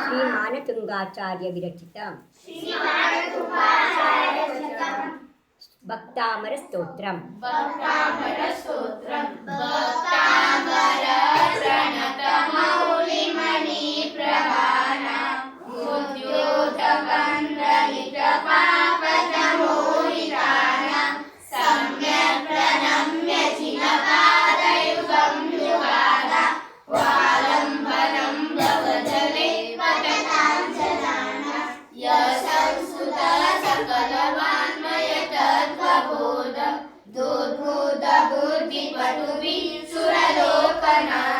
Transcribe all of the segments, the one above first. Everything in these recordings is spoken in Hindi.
శ్రీమానతుంగాచార్య విరచితం భక్తామర స్తోత్రం night.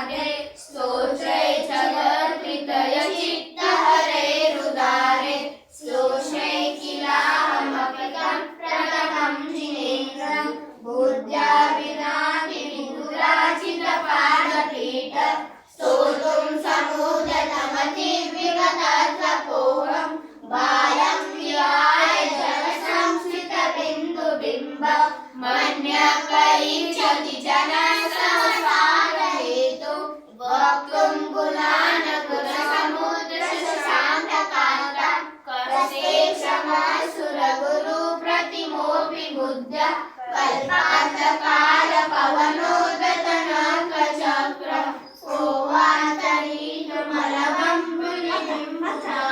Matado.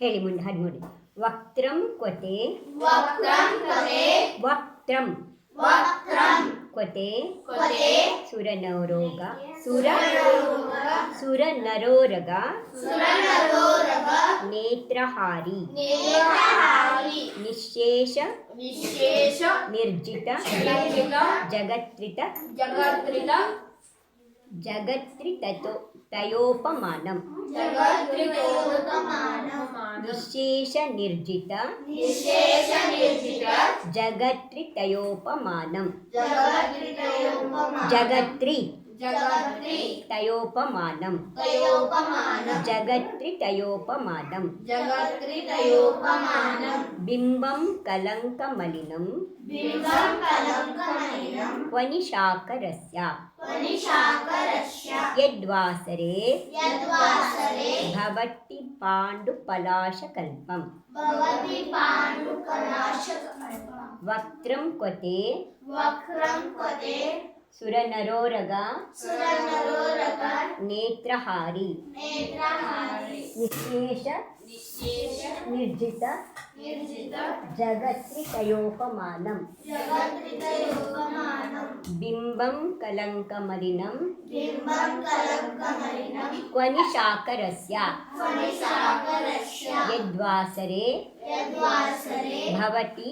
ಹೇಳಿ ಮುಂದೆ ಹದಿಮೂರು ವಕ್ತ್ರಂ ಕ್ವತೆ ವಕ್ತ್ರಂ ಕ್ವತೆ ಸುರನರೋಗ ಸುರ ಸುರನರೋರಗ ನೇತ್ರಹಾರಿ ನಿಶೇಷ ನಿಶೇಷ ನಿರ್ಜಿತ ಜಗತ್ತಿನ ಜಗತ್ರಿತ ಜಗತ್ರಿತ ಜಗತ್ರಿತೋ ತಯೋಪಮಾನಂ निःशेष निर्जितं जगत्रितयोपमानं जगत्री तयोपमानं तयोपमानं जगत्रितयोपमानं जगत्रितयोपमानं बिम्बं कलङ्कमलिनं। बिम्बं कलङ्कमलिनं। क्वनिशाकरस्य वनिशाकरस्य यद्वासरे। यद्वासरे। भवति पाण्डुपलाशकल्पम् भवति पाण्डुकलाशकल्पम् वक्त्रं क्वते। वक्रं पदे सुरनरोरगा सुरनरोरग नेत्रहारी। नेत्रहारी। निःशेष निःशेष निर्जित निर्जित जगत्रितयोपमानं जगत्रितयोपमानं बिम्बं कलङ्कमलिनं। बिम्बं कलङ्कमलिनं। क्वनिशाकरस्य। वनिशाकरस्य यद्वासरे यद्वासरे भवति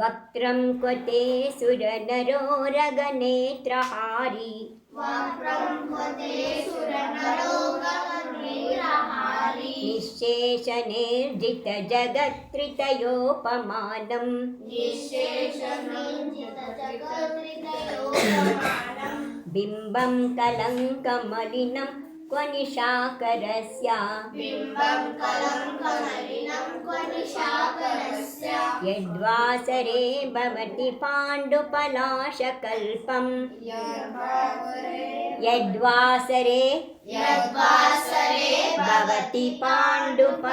वक्त्रं क्वते सुरनरोरगनेत्रहारी निःशेषनिर्जितजगत्त्रितयोपमानम् बिम्बं कलङ्कमलिनम् क्वनिशाकरस्य बिम्बं यद्वासरे भवति पाण्डुपलाशकल्पम् यद्वासरे यद्वासरे भवति पाण्डुपलाशकल्पं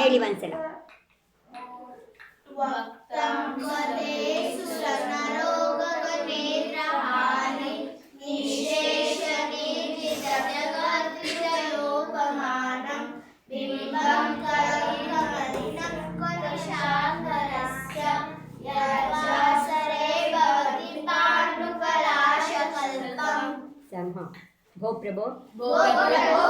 हेळि वक्तं वदे सुसना वक्ष्यामः भो प्रभो। भो प्रभो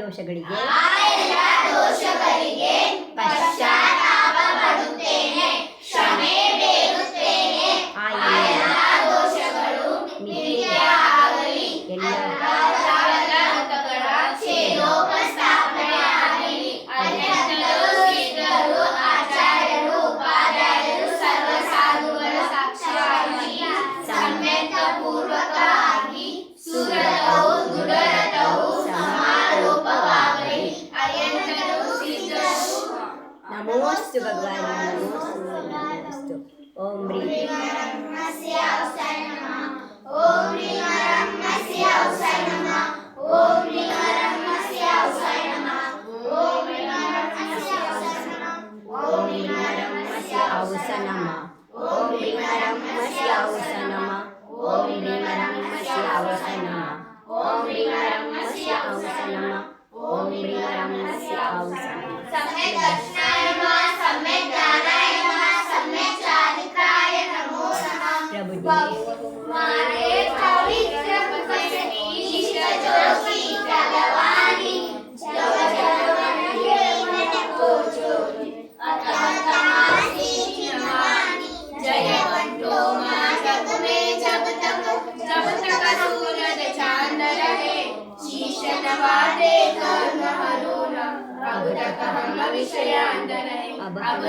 ದೋಷಗಳಿಗೆ ಆ ಎಲ್ಲ ದೋಷಗಳಿಗೆ ભગવાન शीश नवाते कर्म हरो न अब तक हम विषयांत रहे अब अब